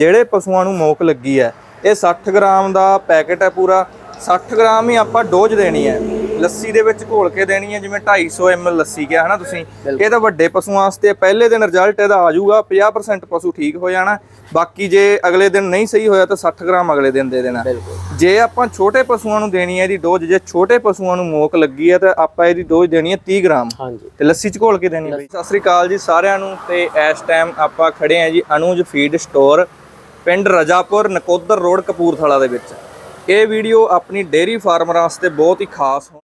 ਜਿਹੜੇ ਪਸ਼ੂਆਂ ਨੂੰ ਮੋਕ ਲੱਗੀ ਹੈ ਇਹ 60 ਗ੍ਰਾਮ ਦਾ ਪੈਕੇਟ ਹੈ ਪੂਰਾ। 60 ਗ੍ਰਾਮ ਹੀ ਆਪਾਂ ਡੋਜ਼ ਦੇਣੀ ਹੈ। ਲੱਸੀ ਦੇ ਵਿੱਚ ਘੋਲ ਕੇ ਦੇਣੀ ਹੈ ਜਿਵੇਂ 250 ml ਲੱਸੀ ਕਿਹਾ ਹਨਾ ਤੁਸੀਂ? ਇਹ ਤਾਂ ਵੱਡੇ ਪਸ਼ੂਆਂ ਵਾਸਤੇ ਪਹਿਲੇ ਦਿਨ ਰਿਜ਼ਲਟ ਇਹਦਾ ਆ ਜਾਊਗਾ 50% ਪਸ਼ੂ ਠੀਕ ਹੋ ਜਾਣਾ। ਬਾਕੀ ਜੇ ਅਗਲੇ ਦਿਨ ਨਹੀਂ ਸਹੀ ਹੋਇਆ ਤਾਂ 60 ਗ੍ਰਾਮ ਅਗਲੇ ਦਿਨ ਦੇ ਦੇਣਾ। ਜੇ ਆਪਾਂ ਛੋਟੇ ਪਸ਼ੂਆਂ ਨੂੰ ਦੇਣੀ ਹੈ ਇਹਦੀ ਡੋਜ਼ ਜੇ ਛੋਟੇ ਪਸ਼ੂਆਂ ਨੂੰ ਮੋਕ ਲੱਗੀ ਹੈ ਤਾਂ ਆਪਾਂ ਇਹਦੀ ਡੋਜ਼ ਦੇਣੀ ਹੈ 30 ਗ੍ਰਾਮ। ਤੇ ਲੱਸੀ ਚ ਘੋਲ ਕੇ ਦੇਣੀ ਬਈ ਸਤਿ ਸ੍ਰੀ ਅਕਾਲ ਜੀ ਸਾਰਿਆਂ ਨੂੰ ਤੇ ਇਸ ਟਾਈਮ ਆਪਾਂ ਖੜੇ ਆਂ ਜੀ ਅਨੂਜ ਫੀਡ ਸਟੋਰ ਪਿੰਡ ਰਜਾਪੁਰ ਨਕੋਦਰ ਰੋਡ ਕਪੂਰਥਲਾ ਦੇ ਵਿੱਚ। ਇਹ ਵੀਡੀਓ ਆਪਣੀ ਡੇਅਰੀ ਫਾਰਮਰਾਂ ਵਾਸਤੇ ਬਹੁਤ ਹੀ ਖਾਸ ਹੋ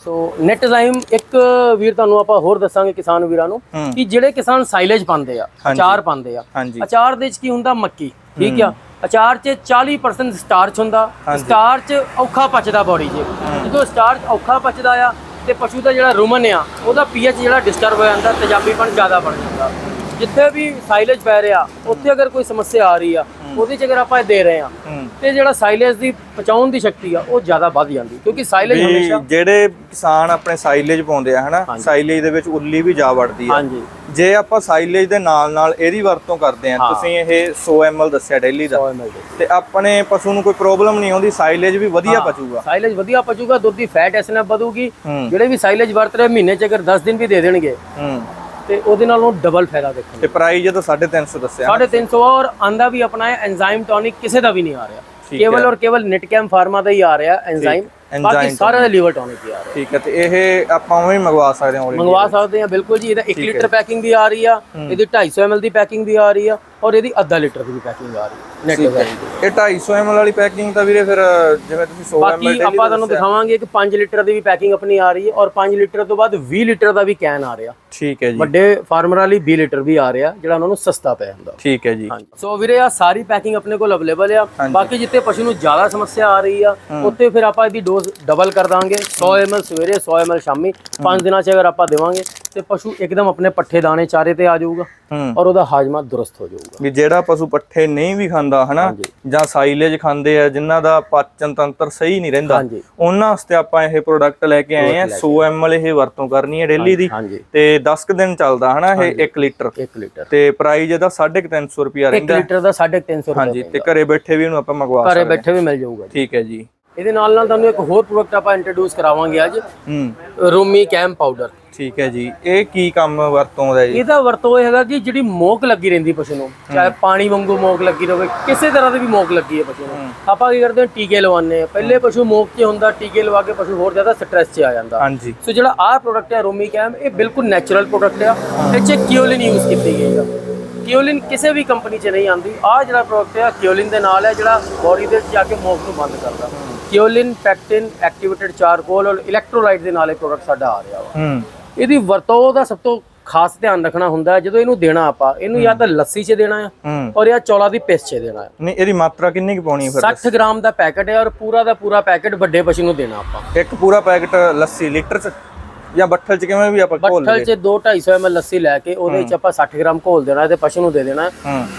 ਸੋ ਨੈਟ ਟਾਈਮ ਇੱਕ ਵੀਰ ਤੁਹਾਨੂੰ ਆਪਾਂ ਹੋਰ ਦੱਸਾਂਗੇ ਕਿਸਾਨ ਵੀਰਾਂ ਨੂੰ। ਕਿ ਜਿਹੜੇ ਕਿਸਾਨ ਸਾਈਲੇਜ ਪਾਉਂਦੇ ਆ। ਅਚਾਰ ਪਾਉਂਦੇ ਆ। ਅਚਾਰ ਦੇ ਵਿੱਚ ਕੀ ਹੁੰਦਾ? ਮੱਕੀ ਠੀਕ ਆ? ਅਚਾਰ 'ਚ 40% ਸਟਾਰਚ ਹੁੰਦਾ। ਸਟਾਰਚ ਔਖਾ ਪਚਦਾ ਬੋਡੀ 'ਚ। ਜਦੋਂ ਸਟਾਰਚ ਔਖਾ ਪਚਦਾ ਆ ਤੇ ਪਸ਼ੂ ਦਾ ਜਿਹੜਾ ਰੂਮਨ ਆ ਉਹਦਾ ਪੀਐਚ ਜਿਹੜਾ ਡਿਸਟਰਬ ਹੋ ਜਾਂਦਾ ਤੇਜ਼ਾਬੀਪਣ ਜ਼ਿਆਦਾ ਬਣ ਜਾਂਦਾ। ਜਿੱਥੇ ਵੀ ਸਾਈਲੇਜ ਪੈ ਰਿਹਾ ਉੱਥੇ ਅਗਰ ਕੋਈ ਸਮੱਸਿਆ ਆ ਰਹੀ ਆ ਉਹਦੇ 'ਚ ਅਗਰ ਆਪਾਂ ਇਹ ਦੇ ਰਹੇ ਆ ਤੇ ਜਿਹੜਾ ਸਾਈਲੇਜ ਦੀ ਪਚਾਉਣ ਦੀ ਸ਼ਕਤੀ ਆ ਉਹ ਜ਼ਿਆਦਾ ਵੱਧ ਜਾਂਦੀ ਕਿਉਂਕਿ ਸਾਈਲੇਜ ਹਮੇਸ਼ਾ ਜਿਹੜੇ ਕਿਸਾਨ ਆਪਣੇ ਸਾਈਲੇਜ ਪਾਉਂਦੇ ਆ ਹਨਾ? ਸਾਈਲੇਜ ਦੇ ਵਿੱਚ ਉੱਲੀ ਵੀ ਜਾ ਵੜਦੀ ਆ। ਹਾਂਜੀ। ਜੇ ਆਪਾਂ ਸਾਈਲੇਜ ਦੇ ਨਾਲ ਨਾਲ ਇਹਦੀ ਵਰਤੋਂ ਕਰਦੇ ਆ। ਤੁਸੀਂ ਇਹ 100 ml ਦੱਸਿਆ ਡੇਲੀ ਦਾ। 100 ml ਦੇ ਤੇ ਆਪਣੇ ਪਸ਼ੂ ਨੂੰ ਕੋਈ ਪ੍ਰੋਬਲਮ ਨਹੀਂ ਆਉਂਦੀ ਸਾਈਲੇਜ ਵੀ ਵਧੀਆ ਪਚੂਗਾ। ਸਾਈਲੇਜ ਵਧੀਆ ਪਚੂਗਾ ਦੁੱਧ ਦੀ ਫੈਟ ਐਸਨੈਪ ਵਧੂਗੀ। ਜਿਹੜੇ ਵੀ ਸਾਈਲੇਜ ਵਰਤ ਰਹੇ ਮਹੀਨੇ ਚ ਅਗਰ 10 ਦਿਨ ਵੀ ਦੇ ਦੇਣਗੇ ਤੇ ਉਹਦੇ ਨਾਲੋਂ ਡਬਲ ਫਾਇਦਾ ਦੇਖਣ ਤੇ ਪ੍ਰਾਈਸ ਜਦੋਂ 350 ਦੱਸਿਆ 350 ਔਰ ਆਂਦਾ ਵੀ ਆਪਣਾ ਐਂਜ਼ਾਈਮ ਟੌਨਿਕ ਕਿਸੇ ਦਾ ਵੀ ਨਹੀਂ ਆ ਰਿਹਾ। ਕੇਵਲ ਔਰ ਕੇਵਲ ਨਿਟਕੈਮ ਫਾਰਮਾ ਦਾ ਹੀ ਆ ਰਿਹਾ ਐਂਜ਼ਾਈਮ ਬਾਕੀ ਸਾਰਿਆਂ ਦਾ ਲੀਵਰ ਟੌਨਿਕ ਹੀ ਆ ਰਿਹਾ ਠੀਕ ਹੈ ਤੇ ਇਹ ਆਪਾਂ ਉਵੇਂ ਹੀ ਮੰਗਵਾ ਸਕਦੇ ਹਾਂ? ਮੰਗਵਾ ਸਕਦੇ ਆ ਬਿਲਕੁਲ ਜੀ ਇਹਦਾ 1 ਲੀਟਰ ਪੈਕਿੰਗ ਵੀ ਆ ਰਹੀ ਆ ਇਹਦੀ 250 ml ਦੀ ਪੈਕਿੰਗ ਵੀ ਆ ਰਹੀ ਆ ਔਰ ਇਹਦੀ ਅੱਧਾ ਲੀਟਰ ਦੀ ਪੈਕਿੰਗ ਆ ਰਹੀ ਹੈ। ਨੈਟ ਹੈ। ਇਹ 250 ml ਵਾਲੀ ਪੈਕਿੰਗ ਤਾਂ ਵੀਰੇ ਫਿਰ ਜਿਵੇਂ ਤੁਸੀਂ 100 ਬਾਕੀ ml ਆਪਾਂ ਤੁਹਾਨੂੰ ਦਿਖਾਵਾਂਗੇ ਕਿ 5 ਲੀਟਰ ਦੀ ਵੀ ਪੈਕਿੰਗ ਆਪਣੀ ਆ ਰਹੀ ਹੈ ਔਰ 5 ਲੀਟਰ ਤੋਂ ਬਾਅਦ 20 ਲੀਟਰ ਦਾ ਵੀ ਕੈਨ ਆ ਰਿਹਾ। ਠੀਕ ਹੈ ਜੀ। ਵੱਡੇ ਫਾਰਮਰਾਂ ਲਈ 20 ਲੀਟਰ ਵੀ ਆ ਰਿਹਾ ਜਿਹੜਾ ਉਹਨਾਂ ਨੂੰ ਸਸਤਾ ਪੈ ਜਾਂਦਾ ਠੀਕ ਹੈ ਜੀ। ਸੋ ਵੀਰੇ ਆ ਸਾਰੀ ਪੈਕਿੰਗ ਆਪਣੇ ਕੋਲ ਅਵੇਲੇਬਲ ਆ। ਬਾਕੀ ਜਿੱਥੇ ਪਸ਼ੂ ਨੂੰ ਜ਼ਿਆਦਾ ਸਮੱਸਿਆ ਆ ਰਹੀ ਆ ਉੱਥੇ ਫਿਰ ਆਪਾਂ ਇਹਦੀ ਡੋਜ਼ ਡਬਲ ਕਰ ਦਾਂਗੇ 100 ml ਸਵੇਰੇ 100 ml ਸ਼ਾਮੀ 5 ਦਿਨਾਂ 'ਚ ਅਗਰ ਆਪਾਂ ਦੇਵਾਂਗੇ ਤੇ ਪਸ਼ੂ ਇੱਕਦਮ ਆਪਣੇ ਪੱਠੇ ਦਾਣੇ ਚਾਰੇ ਤੇ ਆ ਜਾਊਗਾ ਹੂੰ। ਔਰ ਉਹਦਾ ਹਾਜਮਾ ਦੁਰਸਤ ਹੋ ਜਾਊਗਾ। ਵੀ ਜਿਹੜਾ ਪਸ਼ੂ ਪੱਠੇ ਨਹੀਂ ਵੀ ਖਾਂਦਾ ਹਨਾ ਜਾਂ ਸਾਈਲੇਜ ਖਾਂਦੇ ਆ ਜਿਨ੍ਹਾਂ ਦਾ ਪਾਚਨ ਤੰਤਰ ਸਹੀ ਨਹੀਂ ਰਹਿੰਦਾ ਉਹਨਾਂ ਵਾਸਤੇ ਆਪਾਂ ਇਹ ਪ੍ਰੋਡਕਟ ਲੈ ਕੇ ਆਏ ਆ 100 ml ਇਹ ਵਰਤੋਂ ਕਰਨੀ ਹੈ ਡੇਲੀ ਦੀ ਤੇ 10 ਕੁ ਦਿਨ ਚੱਲਦਾ ਹਨਾ ਇਹ 1 ਲੀਟਰ। 1 ਲੀਟਰ। ਤੇ ਪ੍ਰਾਈਸ ਇਹਦਾ 350 ਰੁਪਿਆ 1 ਰਹਿੰਦਾ। ਲੀਟਰ ਦਾ 350 ਹਾਂਜੀ ਤੇ ਘਰੇ ਬੈਠੇ ਵੀ ਇਹਨੂੰ ਆਪਾਂ ਮੰਗਵਾ ਘਰੇ ਸਕਦੇ ਬੈਠੇ ਵੀ ਮਿਲ ਜਾਊਗਾ। ਠੀਕ ਹੈ ਜੀ। ਇਹਦੇ ਨਾਲ ਨਾਲ ਤੁਹਾਨੂੰ ਇੱਕ ਹੋਰ ਪ੍ਰੋਡਕਟ ਆਪਾਂ ਇੰਟਰੋਡਿਊਸ ਕਰਾਵਾਂਗੇ ਅੱਜ। ਹੂੰ। ਰੂਮੀ ਕੈਮ ਪਾਊਡਰ ਠੀਕ ਹੈ ਜੀ। ਇਹ ਕੀ ਕੰਮ ਵਰਤੋਂ ਦਾ ਜੀ? ਇਹਦਾ ਵਰਤੋਂ ਇਹ ਹੈਗਾ ਕਿ ਜਿਹੜੀ ਮੋਕ ਲੱਗੀ ਰਹਿੰਦੀ ਪਸ਼ੂ ਨੂੰ ਚਾਹੇ ਪਾਣੀ ਵਾਂਗੂ ਮੋਕ ਲੱਗੀ ਰਹੇ ਕਿਸੇ ਤਰ੍ਹਾਂ ਦੀ ਵੀ ਮੋਕ ਲੱਗੀ ਹੈ ਪਸ਼ੂ ਨੂੰ। ਆਪਾਂ ਕੀ ਕਰਦੇ ਹਾਂ ਟੀਕੇ ਲਵਾਉਂਦੇ ਹਾਂ। ਪਹਿਲੇ ਪਸ਼ੂ ਮੋਕ 'ਚ ਹੁੰਦਾ ਟੀਕੇ ਲਵਾ ਕੇ ਪਸ਼ੂ ਹੋਰ ਜ਼ਿਆਦਾ ਸਟ੍ਰੈਸ 'ਚ ਆ ਜਾਂਦਾ। ਹਾਂਜੀ। ਸੋ ਜਿਹੜਾ ਆਹ ਪ੍ਰੋਡਕਟ ਹੈ ਰੋਮੀ ਕੈਮ ਇਹ ਬਿਲਕੁਲ ਨੈਚੁਰਲ ਪ੍ਰੋਡਕਟ ਆ। ਇਹ 'ਚ ਕਿਓਲਿਨ ਯੂਜ਼ ਕੀਤੀ ਗਈ ਆ। ਕਿਓਲਿਨ ਕਿਸੇ ਵੀ ਕੰਪਨੀ 'ਚ ਨਹੀਂ ਆਂਦੀ ਆਹ ਜਿਹੜਾ ਪ੍ਰੋਡਕਟ ਹੈ ਕਿਓਲਿਨ ਦੇ ਨਾਲ ਹੈ ਜਿਹੜਾ ਬੋਡੀ ਦੇ ਵਿੱਚ ਜਾ ਕੇ ਮੋਕ ਨੂੰ ਬੰਦ ਕਰਦਾ। ਕਿਓਲਿਨ ਪੈਕਟਿਨ ਐਕਟੀਵੇਟਡ ਚਾਰਕੋਲ ਔਰ ਇਲੈਕਟ੍ਰੋਲਾਈਟ ਦੇ ਨਾਲ ਇਹ ਪ੍ਰੋਡਕਟ ਸਾਡਾ ਆ ਰਿਹਾ ਵਾ। ਇਹਦੀ ਵਰਤੋਂ ਦਾ ਸਭ ਤੋਂ ਖਾਸ ਧਿਆਨ ਰੱਖਣਾ ਹੁੰਦਾ ਹੈ ਜਦੋਂ ਇਹਨੂੰ ਦੇਣਾ ਆਪਾਂ ਇਹਨੂੰ ਜਾਂ ਤਾਂ ਲੱਸੀ 'ਚ ਦੇਣਾ ਹੈ ਹੂੰ। ਔਰ ਜਾਂ ਚੌਲਾ ਦੀ ਪੇਸਟ 'ਚ ਦੇਣਾ ਹੈ। ਨਹੀਂ ਇਹਦੀ ਮਾਤਰਾ ਕਿੰਨੀ ਕੁ ਪਾਉਣੀ ਹੈ ਫਿਰ 60 ਗ੍ਰਾਮ ਦਾ ਪੈਕੇਟ ਹੈ ਔਰ ਪੂਰਾ ਦਾ ਪੂਰਾ ਪੈਕੇਟ ਵੱਡੇ ਪਸ਼ੂ ਨੂੰ ਦੇਣਾ ਆਪਾਂ। ਇੱਕ ਪੂਰਾ ਪੈਕਟ ਲੱਸੀ ਲੀਟਰ ਚ ਜਾਂ ਬੱਠਲ ਚ ਕਿਵੇਂ ਵੀ ਆਪਾਂ ਘੋਲ ਬੱਠਲ 'ਚ 2 250 ml ਲੱਸੀ ਲੈ ਕੇ ਉਹਦੇ 'ਚ ਆਪਾਂ 60 ਗ੍ਰਾਮ ਘੋਲ ਦੇਣਾ ਤੇ ਪਸ਼ੂ ਨੂੰ ਦੇ ਦੇਣਾ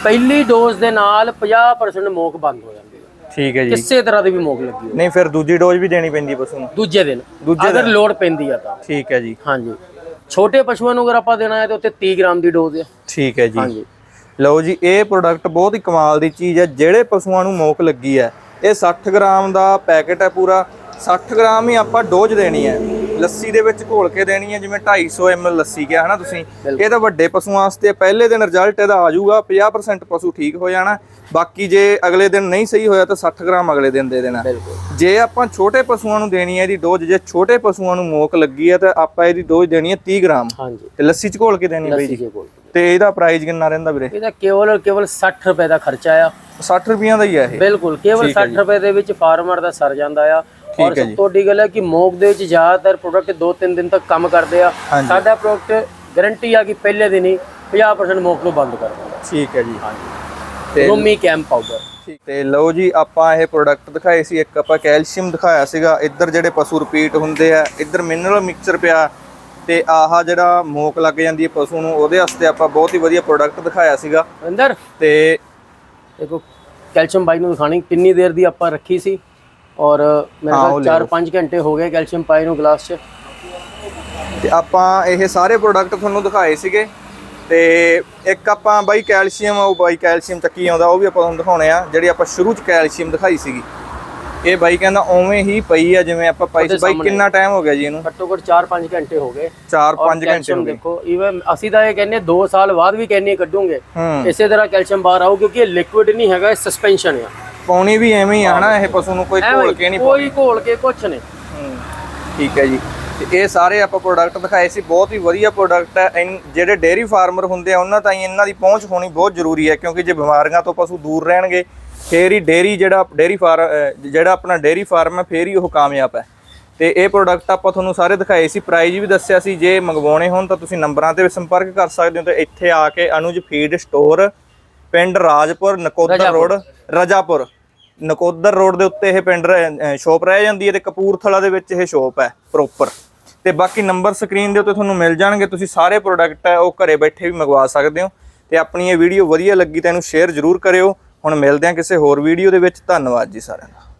ਪਹਿਲੀ ਡੋਜ਼ ਦੇ ਨਾਲ 50% ਮੋਕ ਬੰਦ ਹੋ ਜਾਂਦੀ। ਠੀਕ ਹੈ ਜੀ। ਕਿਸੇ ਤਰ੍ਹਾਂ ਦੀ ਵੀ ਮੋਕ ਲੱਗੀ ਹੋਵੇ। ਨਹੀਂ ਫਿਰ ਦੂਜੀ ਡੋਜ਼ ਵੀ ਦੇਣੀ ਪੈਂਦੀ ਪਸ਼ੂ ਨੂੰ ਦੂਜੇ ਦਿਨ। ਦੂਜੇ ਅਗਰ ਲੋਡ ਪੈਂਦੀ ਆ ਤਾਂ। ਠੀਕ ਹੈ ਜੀ। ਹਾਂਜੀ। ਛੋਟੇ ਪਸ਼ੂਆਂ ਨੂੰ ਅਗਰ ਆਪਾਂ ਦੇਣਾ ਹੈ ਤਾਂ ਉੱਤੇ 30 ਗ੍ਰਾਮ ਦੀ ਡੋਜ਼ ਹੈ ਠੀਕ ਹੈ ਜੀ। ਹਾਂਜੀ। ਲਓ ਜੀ ਇਹ ਪ੍ਰੋਡਕਟ ਬਹੁਤ ਹੀ ਕਮਾਲ ਦੀ ਚੀਜ਼ ਹੈ ਜਿਹੜੇ ਪਸ਼ੂਆਂ ਨੂੰ ਮੋਕ ਲੱਗੀ ਹੈ। ਇਹ 60 ਗ੍ਰਾਮ ਦਾ ਪੈਕੇਟ ਹੈ ਪੂਰਾ। 60 ਗ੍ਰਾਮ ਹੀ ਆਪਾਂ ਡੋਜ਼ ਦੇਣੀ ਹੈ। ਲੱਸੀ ਦੇ ਵਿੱਚ ਘੋਲ ਕੇ ਦੇਣੀ ਹੈ ਜਿਵੇਂ 250 ml ਲੱਸੀ ਕਿਹਾ ਹਨਾ ਤੁਸੀਂ? ਇਹ ਤਾਂ ਵੱਡੇ ਪਸ਼ੂਆਂ ਵਾਸਤੇ ਪਹਿਲੇ ਦਿਨ ਰਿਜ਼ਲਟ ਇਹਦਾ ਆ ਜਾਊਗਾ 50% ਪਸ਼ੂ ਠੀਕ ਹੋ ਜਾਣਾ। ਬਾਕੀ ਜੇ ਅਗਲੇ ਦਿਨ ਨਹੀਂ ਸਹੀ ਹੋਇਆ ਤਾਂ 60 ਗ੍ਰਾਮ ਅਗਲੇ ਦਿਨ ਦੇ ਦੇਣਾ। ਜੇ ਆਪਾਂ ਛੋਟੇ ਪਸ਼ੂਆਂ ਨੂੰ ਦੇਣੀ ਹੈ ਇਹਦੀ ਡੋਜ਼ ਜੇ ਛੋਟੇ ਪਸ਼ੂਆਂ ਨੂੰ ਮੋਕ ਲੱਗੀ ਹੈ ਤਾਂ ਆਪਾਂ ਇਹਦੀ ਡੋਜ਼ ਦੇਣੀ ਹੈ 30 ਗ੍ਰਾਮ। ਤੇ ਲੱਸੀ ਚ ਘੋਲ ਕੇ ਦੇਣੀ ਹੈ ਬਈ ਜੀ। ਤੇ ਇਹਦਾ ਪ੍ਰਾਈਸ ਕਿੰਨਾ ਰਹਿੰਦਾ ਵੀਰੇ? ਇਹਦਾ ਕੇਵਲ ਕੇਵਲ 60 ਰੁਪਏ ਦਾ ਖਰਚਾ ਆ। 60 ਰੁਪਈਆਂ ਦਾ ਹੀ ਹੈ ਇਹ। ਬਿਲਕੁਲ ਕੇਵਲ 60 ਰੁਪਏ ਦੇ ਵਿੱਚ ਫਾਰਮਰ ਦਾ ਸਰ ਜਾਂਦਾ ਆ। ਔਰ ਹੈ ਸਭ ਤੋਂ ਵੱਡੀ ਗੱਲ ਹੈ ਕਿ ਮੋਕ ਦੇ ਵਿੱਚ ਜ਼ਿਆਦਾਤਰ ਪ੍ਰੋਡਕਟ 2-3 ਦਿਨ ਤੱਕ ਕੰਮ ਕਰਦੇ ਆ। ਹਾਂਜੀ। ਸਾਡਾ ਪ੍ਰੋਡਕਟ ਗਾਰੰਟੀ ਆ ਕਿ ਪਹਿਲੇ ਦਿਨ ਹੀ 50% ਮੋਕ ਨੂੰ ਬੰਦ ਕਰ ਦਿੰਦਾ ਠੀਕ ਹੈ ਜੀ ਤੇ ਰੂਮੀ ਕੈਮ ਪਾਊਡਰ ਤੇ ਲਓ ਜੀ ਆਪਾਂ ਇਹ ਪ੍ਰੋਡਕਟ ਦਿਖਾਏ ਸੀ ਇੱਕ ਆਪਾਂ ਕੈਲਸ਼ੀਅਮ ਦਿਖਾਇਆ ਸੀਗਾ। ਇੱਧਰ ਜਿਹੜੇ ਪਸ਼ੂ ਰਿਪੀਟ ਹੁੰਦੇ ਆ ਇੱਧਰ ਮਿਨਰਲ ਮਿਕਸਚਰ ਪਿਆ। ਤੇ ਆਹ ਜਿਹੜਾ ਮੋਕ ਲੱਗ ਜਾਂਦੀ ਹੈ ਪਸ਼ੂ ਨੂੰ ਉਹਦੇ ਵਾਸਤੇ ਆਪਾਂ ਬਹੁਤ ਹੀ ਵਧੀਆ ਪ੍ਰੋਡਕਟ ਦਿਖਾਇਆ ਸੀਗਾ। ਅੰਦਰ ਤੇ ਦੇਖੋ ਕੈਲਸ਼ੀਅਮ ਬਾਈ ਨੂੰ ਦਿਖਾਣੀ ਕਿੰਨੀ ਦੇਰ ਦੀ ਆਪਾਂ ਰੱਖੀ ਸੀ। ਔਰ ਮੇਰੇ ਹਾਂ, ਉਹ ਕੋਲ ਲੈ 4-5 ਘੰਟੇ ਹੋ ਗਏ ਕੈਲਸ਼ੀਅਮ ਪਾਈ ਨੂੰ ਗਲਾਸ 'ਚ। ਤੇ ਆਪਾਂ ਇਹ ਸਾਰੇ ਪ੍ਰੋਡਕਟ ਤੁਹਾਨੂੰ ਦਿਖਾਏ ਸੀਗੇ। ਤੇ ਇੱਕ ਆਪਾਂ ਬਾਈ ਕੈਲਸ਼ੀਅਮ ਉਹ ਬਾਈ ਕੈਲਸ਼ੀਅਮ ਚੱਕੀ ਆਉਂਦਾ ਉਹ ਵੀ ਆਪਾਂ ਤੁਹਾਨੂੰ ਦਿਖਾਉਣੇ ਆ ਜਿਹੜੀ ਆਪਾਂ ਸ਼ੁਰੂ ਚ ਕੈਲਸ਼ੀਅਮ ਦਿਖਾਈ ਸੀਗੀ। ਇਹ ਬਾਈ ਕਹਿੰਦਾ ਉਵੇਂ ਹੀ ਪਈ ਆ ਜਿਵੇਂ ਆਪਾਂ ਪਾਈ ਸੀ। ਬਾਈ ਕਿੰਨਾ ਟਾਈਮ ਹੋ ਗਿਆ ਜੀ ਇਹਨੂੰ? ਘੱਟੋ ਘੱਟ 4-5 ਘੰਟੇ ਹੋ ਗਏ। 4-5 ਘੰਟੇ ਹੋ ਗਏ। ਦੇਖੋ ਇਵਨ ਅਸੀਂ ਤਾਂ ਇਹ ਕਹਿੰਨੇ 2 ਸਾਲ ਬਾਅਦ ਵੀ ਕਹਿੰਨੇ ਕੱਢੂਗੇ। ਹੂੰ। ਇਸੇ ਤਰ੍ਹਾਂ ਕੈਲਸ਼ੀਅਮ ਬਾਹਰ ਆਊ ਕਿਉਂਕਿ ਇਹ ਲਿਕੁਇਡ ਨਹੀਂ ਹੈਗਾ ਇਹ ਸਸਪੈਂਸ਼ਨ ਆ। ਪਾਉਣੀ ਵੀ ਐਵੇਂ ਹੀ ਆ ਨਾ ਇਹ ਪਸ਼ੂ ਨੂੰ ਕੋਈ ਘੋਲ ਕੇ ਨਹੀਂ ਕੋਈ ਘੋਲ ਕੇ ਕੁਛ ਨਹੀਂ। ਠੀਕ ਹੈ ਜੀ। ਇਹ ਸਾਰੇ ਆਪਾਂ ਪ੍ਰੋਡਕਟ ਦਿਖਾਏ ਸੀ ਬਹੁਤ ਹੀ ਵਧੀਆ ਪ੍ਰੋਡਕਟ ਹੈ। ਜਿਹੜੇ ਡੇਅਰੀ ਫਾਰਮਰ ਹੁੰਦੇ ਆ ਉਹਨਾਂ ਤਾਈਂ ਇਹਨਾਂ ਦੀ ਪਹੁੰਚ ਹੋਣੀ ਬਹੁਤ ਜ਼ਰੂਰੀ ਹੈ ਕਿਉਂਕਿ ਜੇ ਬਿਮਾਰੀਆਂ ਤੋਂ ਪਸ਼ੂ ਦੂਰ ਰਹਿਣਗੇ ਫੇਰ ਹੀ ਡੇਅਰੀ ਜਿਹੜਾ ਡੇਅਰੀ ਫਾਰਮ ਜਿਹੜਾ ਆਪਣਾ ਡੇਅਰੀ ਫਾਰਮ ਹੈ ਫੇਰ ਹੀ ਉਹ ਕਾਮਯਾਬ ਹੈ। ਤੇ ਇਹ ਪ੍ਰੋਡਕਟ ਆਪਾਂ ਤੁਹਾਨੂੰ ਸਾਰੇ ਦਿਖਾਏ ਸੀ ਪ੍ਰਾਈਜ਼ ਵੀ ਦੱਸਿਆ ਸੀ ਜੇ ਮੰਗਵਾਉਣੇ ਹੋਣ ਤਾਂ ਤੁਸੀਂ ਨੰਬਰਾਂ ਤੇ ਸੰਪਰਕ ਕਰ ਸਕਦੇ ਹੋ ਤੇ ਇੱਥੇ ਆ ਕੇ ਅਨੁਜ ਫੀਡ ਸਟੋਰ ਪਿੰਡ ਰਾਜਪੁਰ ਨਕੋਦਰ ਰੋਡ ਰਜਾਪੁਰ। ਨਕੋਦਰ ਰੋਡ ਦੇ ਉੱਤੇ ਇਹ ਪਿੰਡ ਸ਼ੋਪ ਰਹਿ ਜਾਂਦੀ ਹੈ ਤੇ ਕਪੂਰਥਲਾ ਦੇ ਵਿੱਚ ਇਹ ਸ਼ੋਪ ਹੈ ਪ੍ਰੋਪਰ ਤੇ ਬਾਕੀ ਨੰਬਰ ਸਕਰੀਨ ਦੇ ਉੱਤੇ ਤੁਹਾਨੂੰ ਮਿਲ ਜਾਣਗੇ, ਤੁਸੀਂ ਸਾਰੇ ਪ੍ਰੋਡਕਟ ਹੈ, ਉਹ ਘਰੇ ਬੈਠੇ ਵੀ ਮੰਗਵਾ ਸਕਦੇ ਹੋ। ਤੇ ਆਪਣੀ ਇਹ ਵੀਡੀਓ ਵਧੀਆ ਲੱਗੀ ਤਾਂ ਇਹਨੂੰ ਸ਼ੇਅਰ ਜ਼ਰੂਰ ਕਰਿਓ। ਹੁਣ ਮਿਲਦੇ ਹਾਂ ਕਿਸੇ ਹੋਰ ਵੀਡੀਓ ਦੇ ਵਿੱਚ। ਧੰਨਵਾਦ ਜੀ ਸਾਰਿਆਂ ਦਾ।